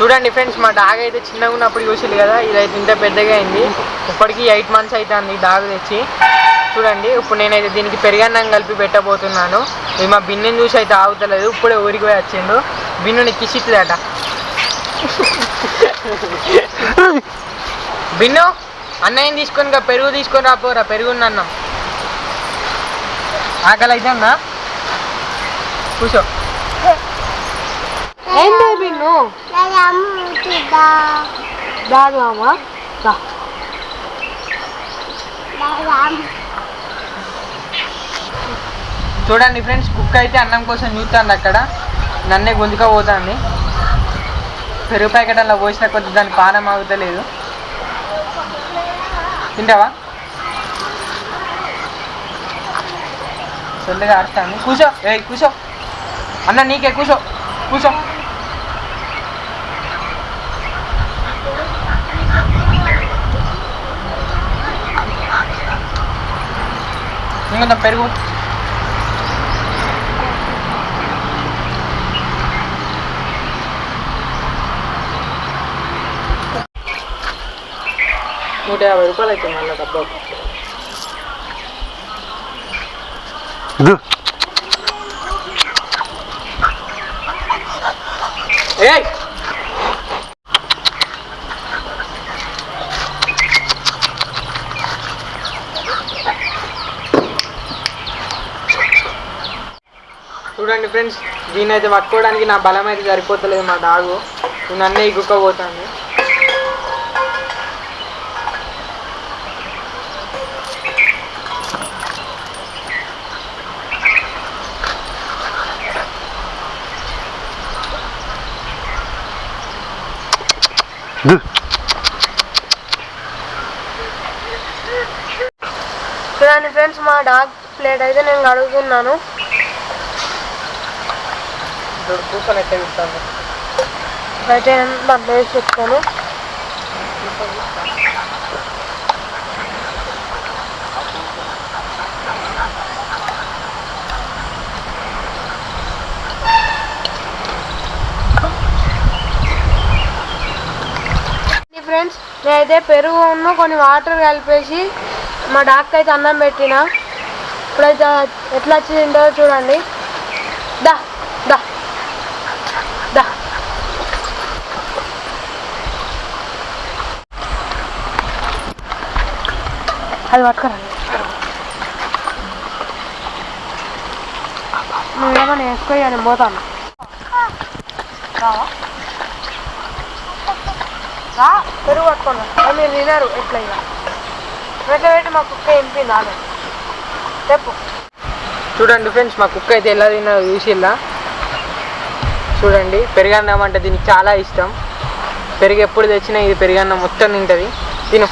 చూడండి ఫ్రెండ్స్ మా డాగ్ అయితే చిన్నగా ఉన్నప్పుడు చూసింది కదా ఇదైతే ఇంత పెద్దగా అయింది. ఇప్పటికీ ఎయిట్ మంత్స్ అవుతుంది డాగ్ తెచ్చి. చూడండి ఇప్పుడు నేనైతే దీనికి పెరిగన్నం కలిపి పెట్టబోతున్నాను. ఇది మా బిన్నెని చూసి అయితే ఆగుతలేదు ఇప్పుడే ఊరికి పోయి వచ్చిండు. బిన్నుని కిసిట్లేట బిన్ను అన్నయ్యని తీసుకొని పెరుగు తీసుకొని రాపోరా పెరుగున్న అన్నం. ఆకలి అయితే అన్నా కూర్చో. దా. చూడండి ఫ్రెండ్స్ కుక్క అయితే అన్నం కోసం చూస్తుంది అక్కడ. నన్నే గొంతుక పోతుంది. పెరుగు ప్యాకెట్ అలా పోసిన కొద్ది దాని పానం ఆగుతలేదు. తింటావా? సొల్లుగా ఆడుతాను కూర్చో. ఏ కూర్చో. అన్న నీకే కూర్చో. కూర్చో. ఇంకొంత పెరుగు. నూట యాభై రూపాయలు అవుతుంది మళ్ళీ డబ్బా. ఏయ్! చూడండి ఫ్రెండ్స్ దీని అయితే పట్టుకోవడానికి నా బలం అయితే సరిపోతలేదు మా డాగు. నేను అన్నీ ఇగ్గుకపోతాను చూడండి ఫ్రెండ్స్ మా డాగ్ ప్లేట్ అయితే నేను అడుగుతున్నాను ఇప్పుడు కూర్చొని ఎట్లా చూస్తాను అయితే దాంట్లో వేసి చెప్తాను ఫ్రెండ్స్ నేనైతే పెరుగును కొన్ని వాటర్ కలిపేసి మా డాక్టర్ అయితే అన్నం పెట్టిన. ఇప్పుడైతే ఎట్లా వచ్చిందో చూడండి. దా దా. అది పట్టుకురండి నువ్వేమన్నా వేసుకో నేను పోతాను రా పెరుగు పట్టుకోండి అది మీరు తినరు ఎట్లా ఇక ఎట్లా పెట్టి మా కుక్క ఎంపీ నాను చెప్పు చూడండి ఫ్రెండ్స్ మా కుక్క అయితే ఎలా తిన్నదో చూసిల్లా? చూడండి పెరుగన్నం అంటే దీనికి చాలా ఇష్టం. పెరుగు ఎప్పుడు తెచ్చినా ఇది పెరుగన్నం మొత్తం తింటుంది. తిను